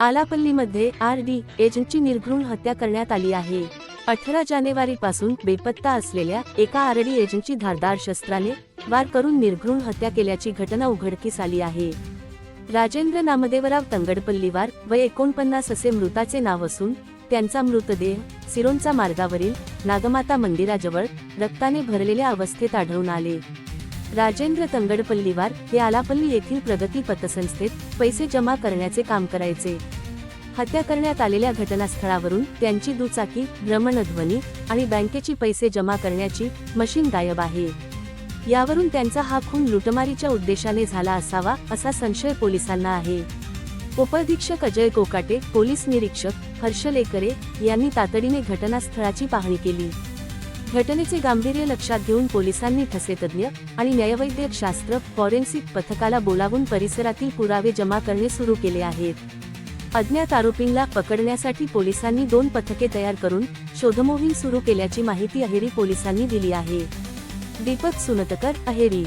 आलापल्लीमध्ये R D एजंटची निर्घृण हत्या करण्यात आली आहे. अठरा जानेवारीपासून बेपत्ता असलेल्या एका आरडी एजंटची धारदार शस्त्राने वार करून निर्घृण हत्या केल्याची घटना उघडकीस आली आहे. राजेंद्र नामदेवराव तंगडपल्लीवार व एकोणपन्नास असे मृताचे नाव असून त्यांचा मृतदेह सिरोंचा मार्गावरील नागमाता मंदिराजवळ रक्ताने भरलेल्या अवस्थेत आढळून आले. राजेंद्र तंगडपल्लीवार हे आलापल्ली येथील प्रगती पतसंस्थेत पैसे जमा करण्याचे काम करायचे. हत्या करण्यात आलेल्या घटनास्थळावरून त्यांची दुचाकी भ्रमणध्वनी आणि बँकेची पैसे जमा करण्याची मशीन गायब आहे. यावरून त्यांचा हा खून लुटमारीच्या उद्देशाने झाला असावा असा संशय पोलिसांना आहे. उपअधीक्षक अजय कोकाटे पोलीस निरीक्षक हर्ष लेकरे यांनी तातडीने घटनास्थळाची पाहणी केली. घटनेचे गांभीर्य लक्षात घेऊन पोलिसांनी ठसेतज्ञ आणि न्यायवैद्यक शास्त्र फॉरेन्सिक पथकाला बोलावून परिसरातील पुरावे जमा करणे सुरू केले आहेत. अज्ञात आरोपींना पकडण्यासाठी पोलिसांनी दोन पथके तयार करून शोधमोहीम सुरू केल्याची माहिती अहेरी पोलिसांनी दिली आहे. दीपक सुनतकर अहेरी.